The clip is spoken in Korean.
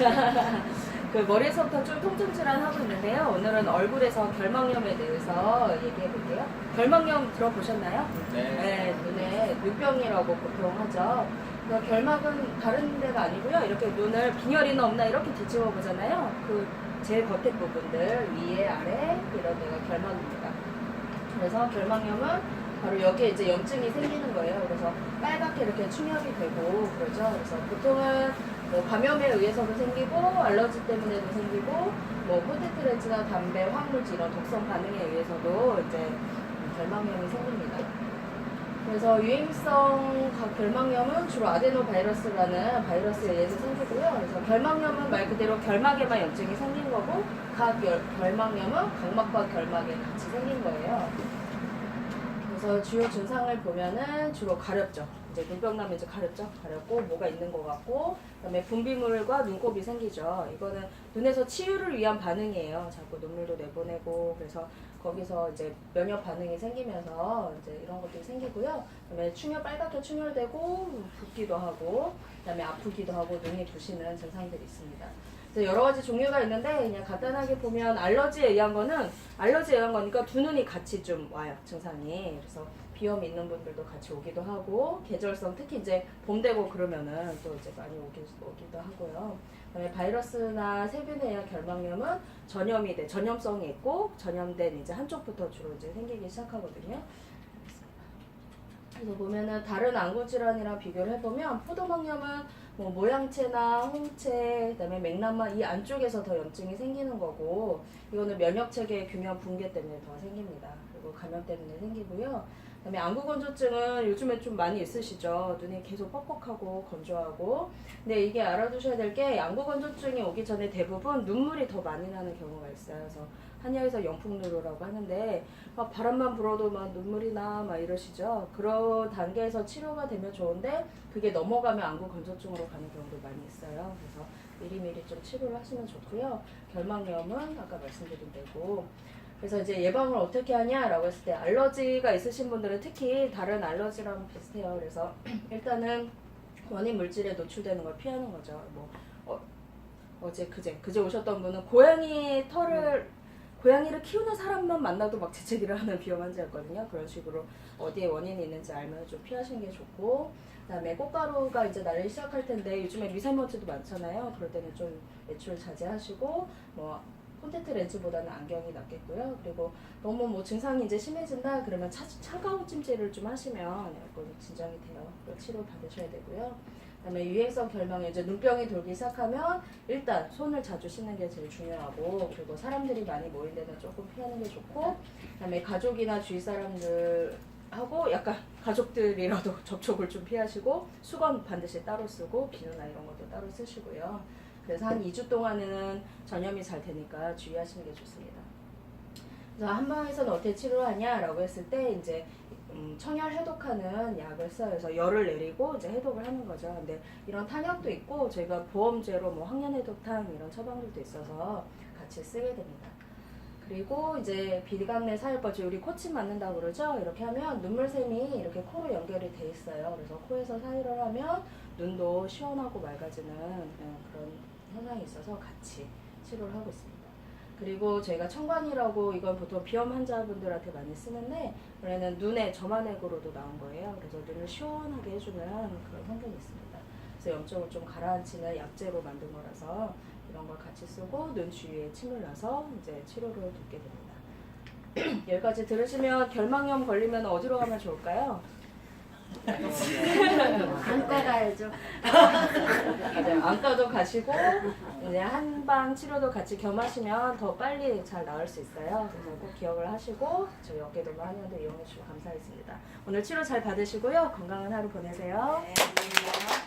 그 머리에서부터 좀 통증 질환 하고 있는데요. 오늘은 얼굴에서 결막염에 대해서 얘기해 볼게요. 결막염 들어보셨나요? 네, 눈에 눈병이라고 보통 하죠. 그 결막은 다른 데가 아니고요. 이렇게 눈을 빈혈이나 없나 이렇게 뒤집어 보잖아요. 그 제일 겉에 부분들 위에 아래 이런 데가 결막입니다. 그래서 결막염은 바로 여기에 이제 염증이 생기는 거예요. 그래서 빨갛게 이렇게 충혈이 되고 그러죠. 그래서 보통은 뭐 감염에 의해서도 생기고 알러지 때문에도 생기고 뭐 렌즈나 담배, 화학물질 이런 독성 반응에 의해서도 이제 결막염이 생깁니다. 그래서 유행성 각 결막염은 주로 아데노 바이러스라는 바이러스에 의해서 생기고요. 그래서 결막염은 말 그대로 결막에만 염증이 생긴 거고 각 열- 결막염은 각막과 결막에 같이 생긴 거예요. 그래서 주요 증상을 보면은 주로 가렵죠. 이제 눈병 나면 이제 가렵죠. 가렵고 뭐가 있는 것 같고 그다음에 분비물과 눈곱이 생기죠. 이거는 눈에서 치유를 위한 반응이에요. 자꾸 눈물도 내보내고 그래서 거기서 이제 면역 반응이 생기면서 이제 이런 것들이 생기고요. 그다음에 충혈 빨갛게 충혈되고 붓기도 하고 그다음에 아프기도 하고 눈이 부시는 증상들이 있습니다. 여러 가지 종류가 있는데 그냥 간단하게 보면 알러지에 의한 거는 알러지에 의한 거니까 두 눈이 같이 좀 와요 증상이 그래서 비염 있는 분들도 같이 오기도 하고 계절성 특히 이제 봄 되고 그러면은 또 이제 많이 오기, 오기도 하고요. 그다음에 바이러스나 세균에 결막염은 전염이 돼 전염성이 있고 전염된 이제 한쪽부터 주로 이제 생기기 시작하거든요. 그래서 보면은 다른 안구 질환이랑 비교를 해보면 포도막염은 뭐 모양체나 홍채, 그다음에 맥남마 이 안쪽에서 더 염증이 생기는 거고 이거는 면역 체계 균형 붕괴 때문에 더 생깁니다. 그리고 감염 때문에 생기고요. 그다음에 안구 건조증은 요즘에 좀 많이 있으시죠. 눈이 계속 뻑뻑하고 건조하고. 근데 이게 알아두셔야 될 게 안구 건조증이 오기 전에 대부분 눈물이 더 많이 나는 경우가 있어요. 그래서 한의학에서 영풍누루라고 하는데 막 바람만 불어도 막 눈물이 나 막 이러시죠. 그런 단계에서 치료가 되면 좋은데 그게 넘어가면 안구 건조증으로 가는 경우도 많이 있어요. 그래서 미리미리 좀 치료를 하시면 좋고요. 결막염은 아까 말씀드린 대로 그래서 이제 예방을 어떻게 하냐라고 했을 때 알러지가 있으신 분들은 특히 다른 알러지랑 비슷해요. 그래서 일단은 원인 물질에 노출되는 걸 피하는 거죠. 뭐 어, 어제 그제 그제 오셨던 분은 고양이 털을 고양이를 키우는 사람만 만나도 막 재채기를 하는 비염 환자였거든요. 그런 식으로 어디에 원인이 있는지 알면 좀 피하시는 게 좋고 그다음에 꽃가루가 이제 날리기 시작할 텐데 요즘에 미세먼지도 많잖아요. 그럴 때는 좀 외출 자제하시고 뭐 콘택트 렌즈보다는 안경이 낫겠고요. 그리고 너무 뭐 증상이 이제 심해진다 그러면 차, 차가운 찜질을 좀 하시면 약간 진정이 돼요. 그 치료 받으셔야 되고요. 그다음에 유행성 결막에 이제 눈병이 돌기 시작하면 일단 손을 자주 씻는 게 제일 중요하고 그리고 사람들이 많이 모인 데는 조금 피하는 게 좋고 그다음에 가족이나 주위 사람들 하고 약간 가족들이라도 접촉을 좀 피하시고 수건 반드시 따로 쓰고 비누나 이런 것도 따로 쓰시고요. 그래서 한 2주 동안에는 전염이 잘 되니까 주의하시는 게 좋습니다. 그래서 한방에서는 어떻게 치료하냐라고 했을 때 이제 음, 청열 해독하는 약을 써요. 그래서 열을 내리고 이제 해독을 하는 거죠. 근데 이런 탄약도 있고 저희가 보험제로 뭐 항연 해독탕 이런 처방들도 있어서 같이 쓰게 됩니다. 그리고 이제 비강내 사혈법, 즉 우리 코침 맞는다고 그러죠. 이렇게 하면 눈물샘이 이렇게 코로 연결이 돼 있어요. 그래서 코에서 사혈을 하면 눈도 시원하고 맑아지는 음, 그런 현상이 있어서 같이 치료를 하고 있습니다. 그리고 저희가 청관이라고 이건 보통 비염 환자분들한테 많이 쓰는데 원래는 눈에 점화액으로도 나온 거예요. 그래서 눈을 시원하게 해주는 그런 성분이 있습니다. 그래서 염증을 좀 가라앉히는 약재로 만든 거라서 이런 걸 같이 쓰고 눈 주위에 침을 놔서 이제 치료를 돕게 됩니다. 여기까지 들으시면 결막염 걸리면 어디로 가면 좋을까요? 가야죠. 맞아요. 안과도 가시고 이제 한방 치료도 같이 겸하시면 더 빨리 잘 나을 수 있어요. 그래서 꼭 기억을 하시고 저희 어깨도마 한의원도 이용해 주시고 감사하겠습니다. 오늘 치료 잘 받으시고요. 건강한 하루 보내세요. 네, 계세요.